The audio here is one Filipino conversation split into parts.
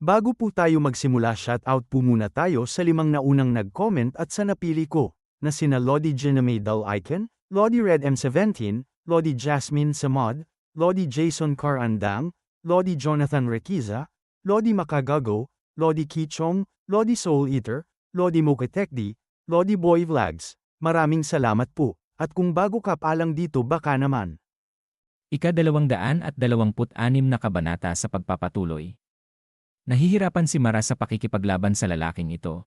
Bago po tayo magsimula shoutout po muna tayo sa limang naunang nag-comment at sa napili ko, na sina Lodi Jiname Dal Icon, Lodi Red M17, Lodi Jasmine Samad, Lodi Jason Carandang, Lodi Jonathan Requiza, Lodi Makagago, Lodi Kichong, Lodi Soul Eater, Lodi Mokatekdi, Lodi Boy Vlogs. Maraming salamat po, at kung bago ka pa lang dito baka naman. Ika-dalawang daan at dalawamput anim na kabanata sa pagpapatuloy. Nahihirapan si Mara sa pakikipaglaban sa lalaking ito.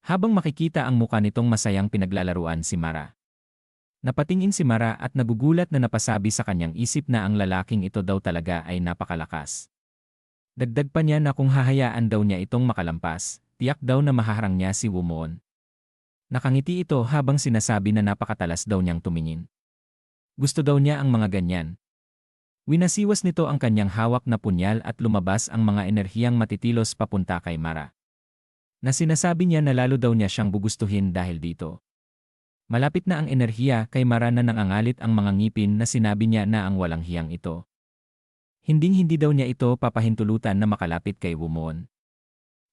Habang makikita ang muka nitong masayang pinaglalaruan si Mara. Napatingin si Mara at nagugulat na napasabi sa kanyang isip na ang lalaking ito daw talaga ay napakalakas. Dagdag pa niya na kung hahayaan daw niya itong makalampas, tiyak daw na mahaharang niya si Wumoon. Nakangiti ito habang sinasabi na napakatalas daw niyang tumingin. Gusto daw niya ang mga ganyan. Winasiwas nito ang kanyang hawak na punyal at lumabas ang mga enerhiyang matitilos papunta kay Mara. Na sinasabi niya na lalo daw niya siyang bugustuhin dahil dito. Malapit na ang enerhiya kay Mara na nangangalit ang mga ngipin na sinabi niya na ang walang hiyang ito. Hinding-hindi daw niya ito papahintulutan na makalapit kay Wumon.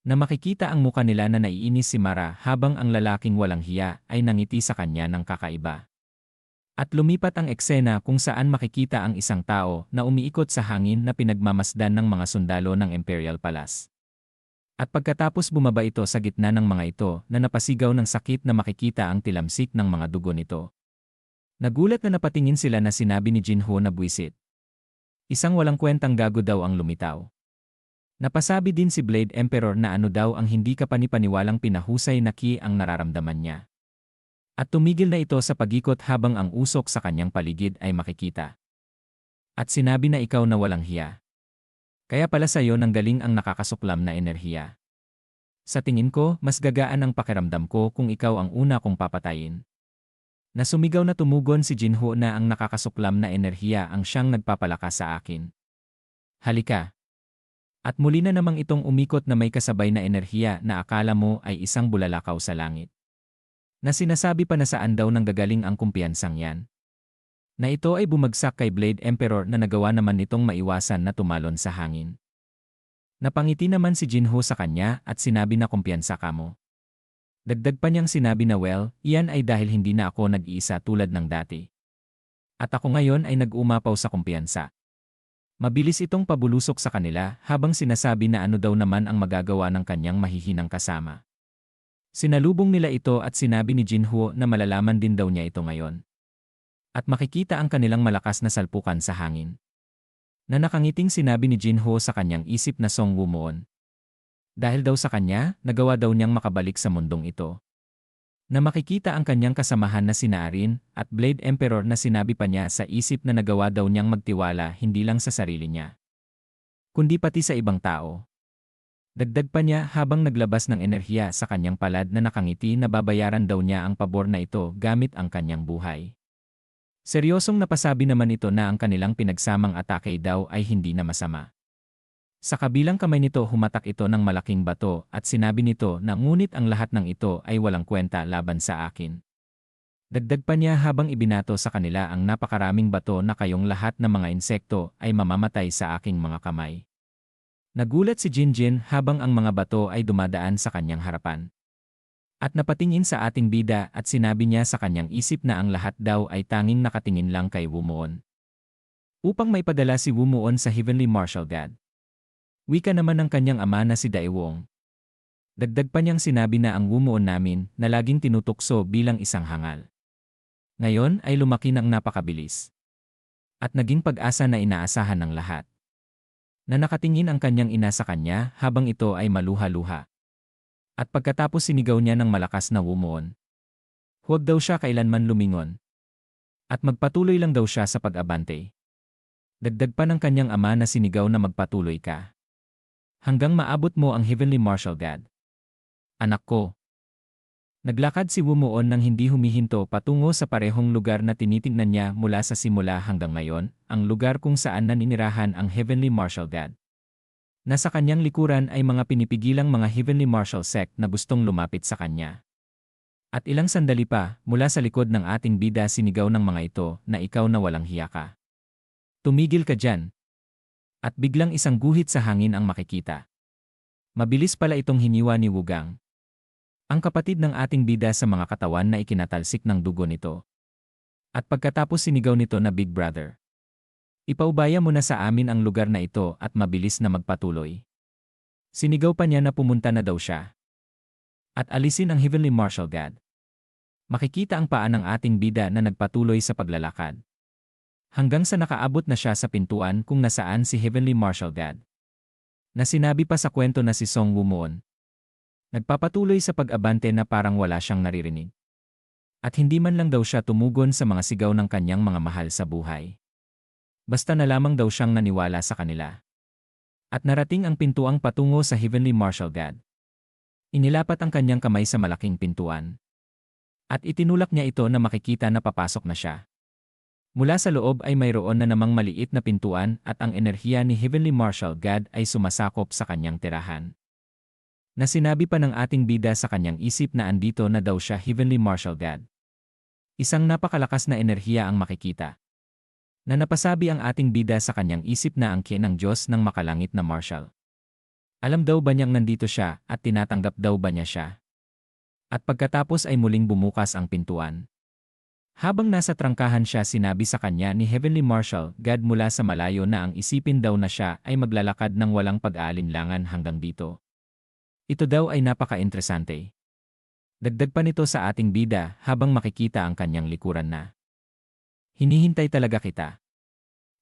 Na makikita ang muka nila na naiinis si Mara habang ang lalaking walang hiya ay nangiti sa kanya ng kakaiba. At lumipat ang eksena kung saan makikita ang isang tao na umiikot sa hangin na pinagmamasdan ng mga sundalo ng Imperial Palace. At pagkatapos bumaba ito sa gitna ng mga ito na napasigaw ng sakit na makikita ang tilamsik ng mga dugo nito. Nagulat na napatingin sila na sinabi ni Jinho na buwisit. Isang walang kwentang gago daw ang lumitaw. Napasabi din si Blade Emperor na ano daw ang hindi kapanipaniwalang pinahusay na ki ang nararamdaman niya. At tumigil na ito sa pagikot habang ang usok sa kanyang paligid ay makikita. At sinabi na ikaw na walang hiya. Kaya pala sa'yo nang galing ang nakakasuklam na enerhiya. Sa tingin ko, mas gagaan ang pakiramdam ko kung ikaw ang una kong papatayin. Na sumigaw na tumugon si Jinho na ang nakakasuklam na enerhiya ang siyang nagpapalakas sa akin. Halika. At muli na namang itong umikot na may kasabay na enerhiya na akala mo ay isang bulalakaw sa langit. Na sinasabi pa na saan daw nang gagaling ang kumpiyansang yan. Na ito ay bumagsak kay Blade Emperor na nagawa naman nitong maiwasan na tumalon sa hangin. Napangiti naman si Jinho sa kanya at sinabi na kumpiyansa ka mo. Dagdag pa niyang sinabi na well, iyan ay dahil hindi na ako nag-iisa tulad ng dati. At ako ngayon ay nag-umapaw sa kumpiyansa. Mabilis itong pabulusok sa kanila habang sinasabi na ano daw naman ang magagawa ng kanyang mahihinang kasama. Sinalubong nila ito at sinabi ni Jinho na malalaman din daw niya ito ngayon. At makikita ang kanilang malakas na salpukan sa hangin. Na nakangiting sinabi ni Jinho sa kanyang isip na Song Wumoon. Dahil daw sa kanya, nagawa daw niyang makabalik sa mundong ito. Na makikita ang kanyang kasamahan na sina Arin at Blade Emperor na sinabi pa niya sa isip na nagawa daw niyang magtiwala hindi lang sa sarili niya. Kundi pati sa ibang tao. Dagdag pa niya habang naglabas ng enerhiya sa kanyang palad na nakangiti na babayaran daw niya ang pabor na ito gamit ang kanyang buhay. Seryosong napasabi naman ito na ang kanilang pinagsamang atake daw ay hindi na masama. Sa kabilang kamay nito humatak ito ng malaking bato at sinabi nito na ngunit ang lahat ng ito ay walang kwenta laban sa akin. Dagdag pa niya habang ibinato sa kanila ang napakaraming bato na kayong lahat ng mga insekto ay mamamatay sa aking mga kamay. Nagulat si Jinjin habang ang mga bato ay dumadaan sa kanyang harapan. At napatingin sa ating bida at sinabi niya sa kanyang isip na ang lahat daw ay tanging nakatingin lang kay Wumuon. Upang may padala si Wumuon sa Heavenly Martial God. Wika naman ng kanyang ama na si Daewong. Dagdag pa niyang sinabi na ang Wumuon namin na laging tinutukso bilang isang hangal. Ngayon ay lumaki ng napakabilis. At naging pag-asa na inaasahan ng lahat na nakatingin ang kanyang ina sa kanya habang ito ay maluha-luha. At pagkatapos sinigaw niya ng malakas na wumuon. Huwag daw siya kailanman lumingon. At magpatuloy lang daw siya sa pag-abante. Dagdag pa ng kanyang ama na sinigaw na magpatuloy ka. Hanggang maabot mo ang Heavenly Martial God. Anak ko, Naglakad si Wumuon nang hindi humihinto patungo sa parehong lugar na tinitingnan niya mula sa simula hanggang ngayon, ang lugar kung saan naninirahan ang Heavenly Martial God. Nasa kanyang likuran ay mga pinipigilang mga Heavenly Martial Sect na gustong lumapit sa kanya. At ilang sandali pa, mula sa likod ng ating bida sinigaw ng mga ito na ikaw na walang hiya ka. Tumigil ka dyan. At biglang isang guhit sa hangin ang makikita. Mabilis pala itong hiniwa ni Wugang. Ang kapatid ng ating bida sa mga katawan na ikinatalsik ng dugo nito. At pagkatapos sinigaw nito na Big Brother. Ipaubaya mo na sa amin ang lugar na ito at mabilis na magpatuloy. Sinigaw pa niya na pumunta na daw siya. At alisin ang Heavenly Marshal God. Makikita ang paa ng ating bida na nagpatuloy sa paglalakad. Hanggang sa nakaabot na siya sa pintuan kung nasaan si Heavenly Marshal God. Na sinabi pa sa kwento na si Song Wumuon. Nagpapatuloy sa pag-abante na parang wala siyang naririnig. At hindi man lang daw siya tumugon sa mga sigaw ng kanyang mga mahal sa buhay. Basta na lamang daw siyang naniwala sa kanila. At narating ang pintuang patungo sa Heavenly Marshal God. Inilapat ang kanyang kamay sa malaking pintuan. At itinulak niya ito na makikita na papasok na siya. Mula sa loob ay mayroon na namang maliit na pintuan at ang enerhiya ni Heavenly Marshal God ay sumasakop sa kanyang tirahan. Na sinabi pa ng ating bida sa kanyang isip na andito na daw siya Heavenly Marshal God. Isang napakalakas na enerhiya ang makikita na napasabi ang ating bida sa kanyang isip na ang kin ng Diyos ng makalangit na Marshal. Alam daw ba niyang nandito siya at tinatanggap daw ba niya siya? At pagkatapos ay muling bumukas ang pintuan. Habang nasa trangkahan siya sinabi sa kanya ni Heavenly Marshal, God mula sa malayo na ang isipin daw na siya ay maglalakad ng walang pag-aalinlangan hanggang dito. Ito daw ay napaka-interesante. Dagdag pa nito sa ating bida habang makikita ang kanyang likuran na. Hinihintay talaga kita.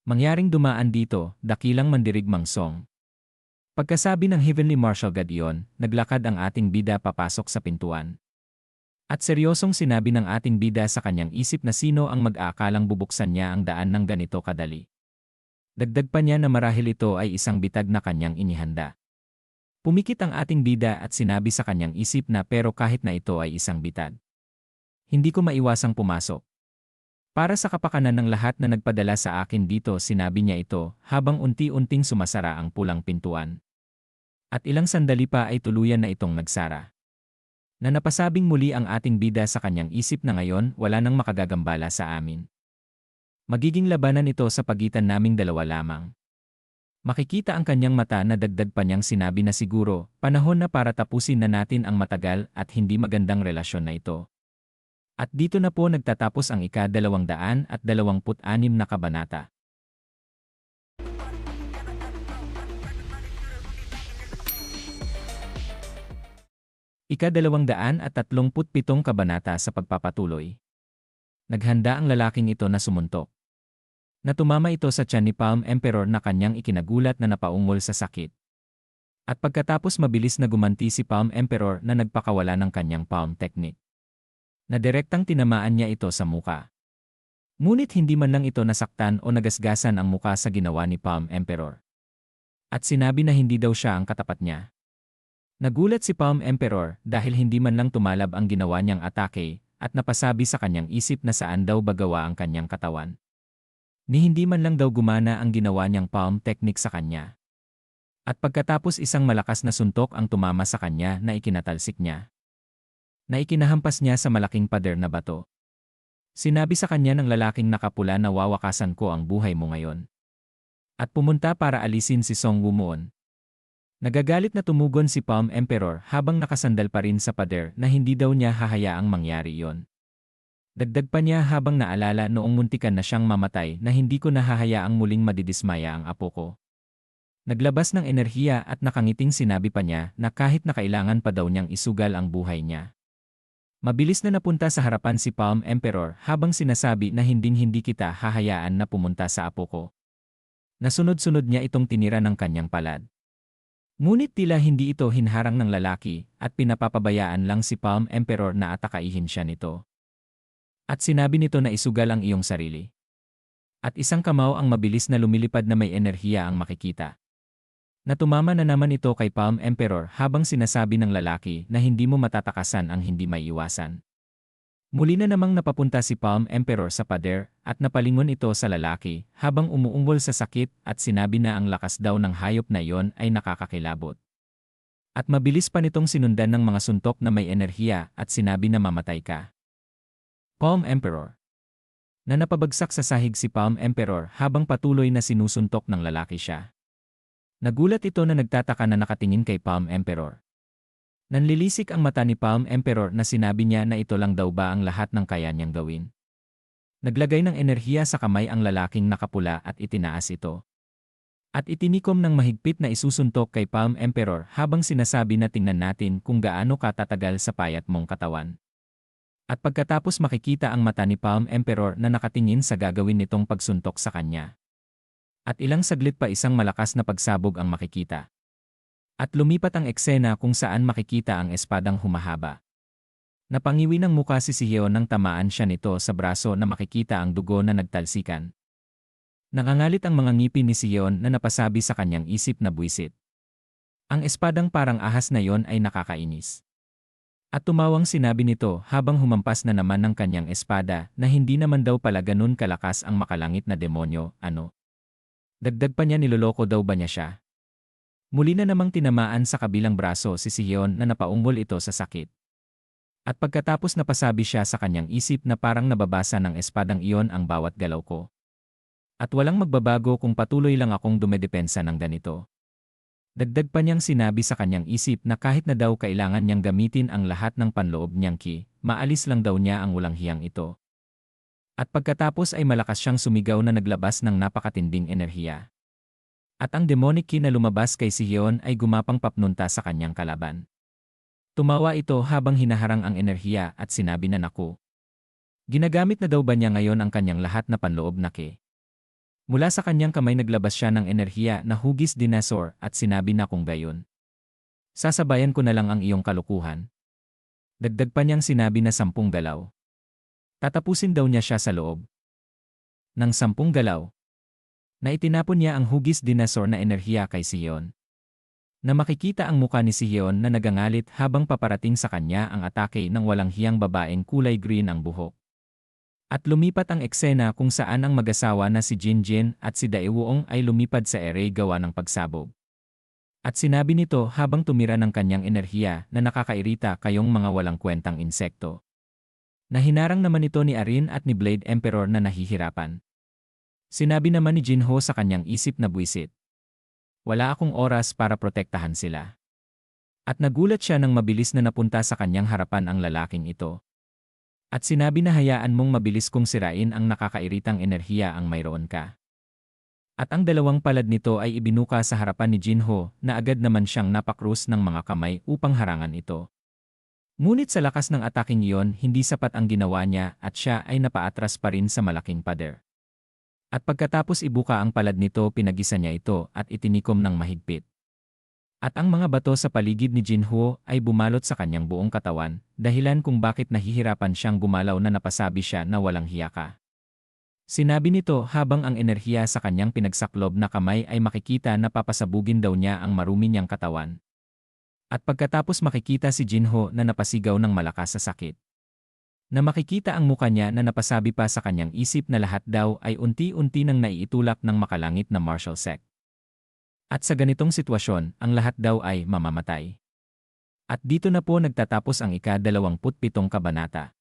Mangyaring dumaan dito, dakilang mandirigmang song. Pagkasabi ng Heavenly Marshal God naglakad ang ating bida papasok sa pintuan. At seryosong sinabi ng ating bida sa kanyang isip na sino ang mag-aakalang bubuksan niya ang daan ng ganito kadali. Dagdag pa niya na marahil ito ay isang bitag na kanyang inihanda. Pumikit ang ating bida at sinabi sa kanyang isip na pero kahit na ito ay isang bitag. Hindi ko maiwasang pumasok. Para sa kapakanan ng lahat na nagpadala sa akin dito sinabi niya ito habang unti-unting sumasara ang pulang pintuan. At ilang sandali pa ay tuluyan na itong nagsara. Na napasabing muli ang ating bida sa kanyang isip na ngayon wala nang makagagambala sa amin. Magiging labanan ito sa pagitan naming dalawa lamang. Makikita ang kanyang mata na dagdag pa niyang sinabi na siguro, panahon na para tapusin na natin ang matagal at hindi magandang relasyon na ito. At dito na po nagtatapos ang ika-226 na kabanata. Ika-237 kabanata sa pagpapatuloy. Naghanda ang lalaking ito na sumuntok. Natumama ito sa tiyan ni Palm Emperor na kanyang ikinagulat na napaungol sa sakit. At pagkatapos mabilis na gumanti si Palm Emperor na nagpakawala ng kanyang palm technique na direktang tinamaan niya ito sa muka. Ngunit hindi man lang ito nasaktan o nagasgasan ang muka sa ginawa ni Palm Emperor. At sinabi na hindi daw siya ang katapat niya. Nagulat si Palm Emperor dahil hindi man lang tumalab ang ginawa niyang atake at napasabi sa kanyang isip na saan daw bagawa ang kanyang katawan. Ni hindi man lang daw gumana ang ginawa niyang palm technique sa kanya. At pagkatapos isang malakas na suntok ang tumama sa kanya na ikinatalsik niya na ikinahampas niya sa malaking pader na bato. Sinabi sa kanya ng lalaking nakapula na wawakasan ko ang buhay mo ngayon. At pumunta para alisin si Song Wumuon. Nagagalit na tumugon si Palm Emperor habang nakasandal pa rin sa pader na hindi daw niya hahayaang mangyari yon. Dagdag pa niya habang naalala noong muntikan na siyang mamatay na hindi ko nahahayaang muling madidismaya ang apo ko. Naglabas ng enerhiya at nakangiting sinabi pa niya na kahit na kailangan pa daw niyang isugal ang buhay niya. Mabilis na napunta sa harapan si Palm Emperor habang sinasabi na hinding-hindi kita hahayaan na pumunta sa apo ko. Nasunod-sunod niya itong tinira ng kanyang palad. Ngunit tila hindi ito hinharang ng lalaki at pinapapabayaan lang si Palm Emperor na atakaihin siya nito. At sinabi nito na isugal ang iyong sarili. At isang kamaw ang mabilis na lumilipad na may enerhiya ang makikita. Natumama na naman ito kay Palm Emperor habang sinasabi ng lalaki na hindi mo matatakasan ang hindi may iwasan. Muli na namang napapunta si Palm Emperor sa pader at napalingon ito sa lalaki habang umuungol sa sakit at sinabi na ang lakas daw ng hayop na iyon ay nakakakilabot. At mabilis pa nitong sinundan ng mga suntok na may enerhiya at sinabi na mamatay ka. Palm Emperor Na napabagsak sa sahig si Palm Emperor habang patuloy na sinusuntok ng lalaki siya. Nagulat ito na nagtataka na nakatingin kay Palm Emperor. Nanlilisik ang mata ni Palm Emperor na sinabi niya na ito lang daw ba ang lahat ng kaya niyang gawin. Naglagay ng enerhiya sa kamay ang lalaking nakapula at itinaas ito. At itinikom ng mahigpit na isusuntok kay Palm Emperor habang sinasabi na tingnan natin kung gaano katatagal sa payat mong katawan. At pagkatapos makikita ang mata ni Palm Emperor na nakatingin sa gagawin nitong pagsuntok sa kanya. At ilang saglit pa isang malakas na pagsabog ang makikita. At lumipat ang eksena kung saan makikita ang espadang humahaba. Napangiwi ng muka si Siheon nang tamaan siya nito sa braso na makikita ang dugo na nagtalsikan. Nangangalit ang mga ngipin ni Siheon na napasabi sa kanyang isip na buwisit. Ang espadang parang ahas na yon ay nakakainis. At tumawang sinabi nito habang humampas na naman ng kanyang espada na hindi naman daw pala ganun kalakas ang makalangit na demonyo, ano. Dagdag pa niya niloloko daw ba niya siya. Muli na namang tinamaan sa kabilang braso si Siyon na napaungol ito sa sakit. At pagkatapos napasabi siya sa kanyang isip na parang nababasa ng espadang iyon ang bawat galaw ko. At walang magbabago kung patuloy lang akong dumedepensa ng ganito. Dagdag pa niyang sinabi sa kanyang isip na kahit na daw kailangan niyang gamitin ang lahat ng panloob niyang ki, maalis lang daw niya ang ulang hiyang ito. At pagkatapos ay malakas siyang sumigaw na naglabas ng napakatinding enerhiya. At ang demonic ki na lumabas kay Siheon ay gumapang papnunta sa kanyang kalaban. Tumawa ito habang hinaharang ang enerhiya at sinabi na naku. Ginagamit na daw ba niya ngayon ang kanyang lahat na panloob na ki? Mula sa kanyang kamay naglabas siya ng enerhiya na hugis dinosaur at sinabi na kung gayon. Sasabayan ko na lang ang iyong kalukuhan. Dagdag pa niyang sinabi na sampung galaw. Tatapusin daw niya siya sa loob. Nang sampung galaw, na itinapon niya ang hugis dinosaur na enerhiya kay Siyon. Na makikita ang muka ni Siyon na nagangalit habang paparating sa kanya ang atake ng walang hiyang babaeng kulay green ang buhok. At lumipat ang eksena kung saan ang mag-asawa na si Jin Jin at si Daewoo ay lumipad sa ere gawa ng pagsabog. At sinabi nito habang tumira ng kanyang enerhiya na nakakairita kayong mga walang kwentang insekto. Nahinarang naman ito ni Arin at ni Blade Emperor na nahihirapan. Sinabi naman ni Jinho sa kanyang isip na buwisit. Wala akong oras para protektahan sila. At nagulat siya nang mabilis na napunta sa kanyang harapan ang lalaking ito. At sinabi na hayaan mong mabilis kong sirain ang nakakairitang enerhiya ang mayroon ka. At ang dalawang palad nito ay ibinuka sa harapan ni Jinho na agad naman siyang napakrus ng mga kamay upang harangan ito. Ngunit sa lakas ng ataking iyon, hindi sapat ang ginawa niya at siya ay napaatras pa rin sa malaking pader. At pagkatapos ibuka ang palad nito pinagisa niya ito at itinikom ng mahigpit. At ang mga bato sa paligid ni Jinho ay bumalot sa kanyang buong katawan, dahilan kung bakit nahihirapan siyang gumalaw na napasabi siya na walang hiyaka. Sinabi nito habang ang enerhiya sa kanyang pinagsaklob na kamay ay makikita na papasabugin daw niya ang marumi niyang katawan. At pagkatapos makikita si Jinho na napasigaw ng malakas sa sakit. Na makikita ang muka niya na napasabi pa sa kanyang isip na lahat daw ay unti-unti nang naiitulak ng makalangit na martial sect. At sa ganitong sitwasyon, ang lahat daw ay mamamatay. At dito na po nagtatapos ang ika-27 kabanata.